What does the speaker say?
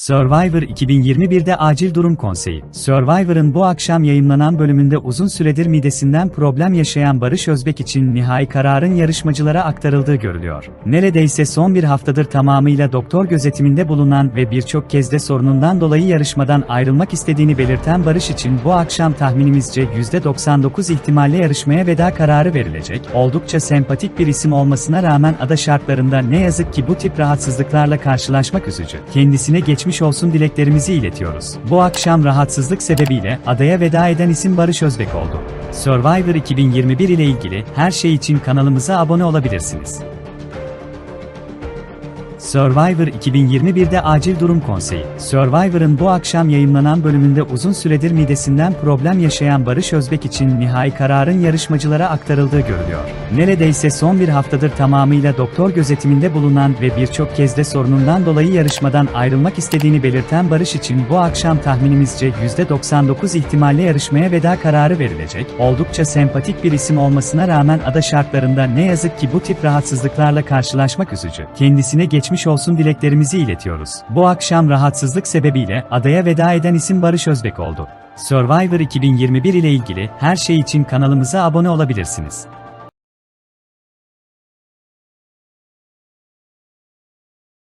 Survivor 2021'de Acil Durum Konseyi. Survivor'ın bu akşam yayınlanan bölümünde uzun süredir midesinden problem yaşayan Barış Özbek için nihai kararın yarışmacılara aktarıldığı görülüyor. Neredeyse son bir haftadır tamamıyla doktor gözetiminde bulunan ve birçok kez de sorunundan dolayı yarışmadan ayrılmak istediğini belirten Barış için bu akşam tahminimizce %99 ihtimalle yarışmaya veda kararı verilecek. Oldukça sempatik bir isim olmasına rağmen ada şartlarında ne yazık ki bu tip rahatsızlıklarla karşılaşmak üzücü. Kendisine geçmiş olsun dileklerimizi iletiyoruz. Bu akşam rahatsızlık sebebiyle adaya veda eden isim Barış Özbek oldu. Survivor 2021 ile ilgili her şey için kanalımıza abone olabilirsiniz. Survivor 2021'de Acil Durum Konseyi. Survivor'ın bu akşam yayınlanan bölümünde uzun süredir midesinden problem yaşayan Barış Özbek için nihai kararın yarışmacılara aktarıldığı görülüyor. Neredeyse son bir haftadır tamamıyla doktor gözetiminde bulunan ve birçok kez de sorunundan dolayı yarışmadan ayrılmak istediğini belirten Barış için bu akşam tahminimizce %99 ihtimalle yarışmaya veda kararı verilecek. Oldukça sempatik bir isim olmasına rağmen ada şartlarında ne yazık ki bu tip rahatsızlıklarla karşılaşmak üzücü. Kendisine geçmiş olsun dileklerimizi iletiyoruz. Bu akşam rahatsızlık sebebiyle adaya veda eden isim Barış Özbek oldu. Survivor 2021 ile ilgili her şey için kanalımıza abone olabilirsiniz.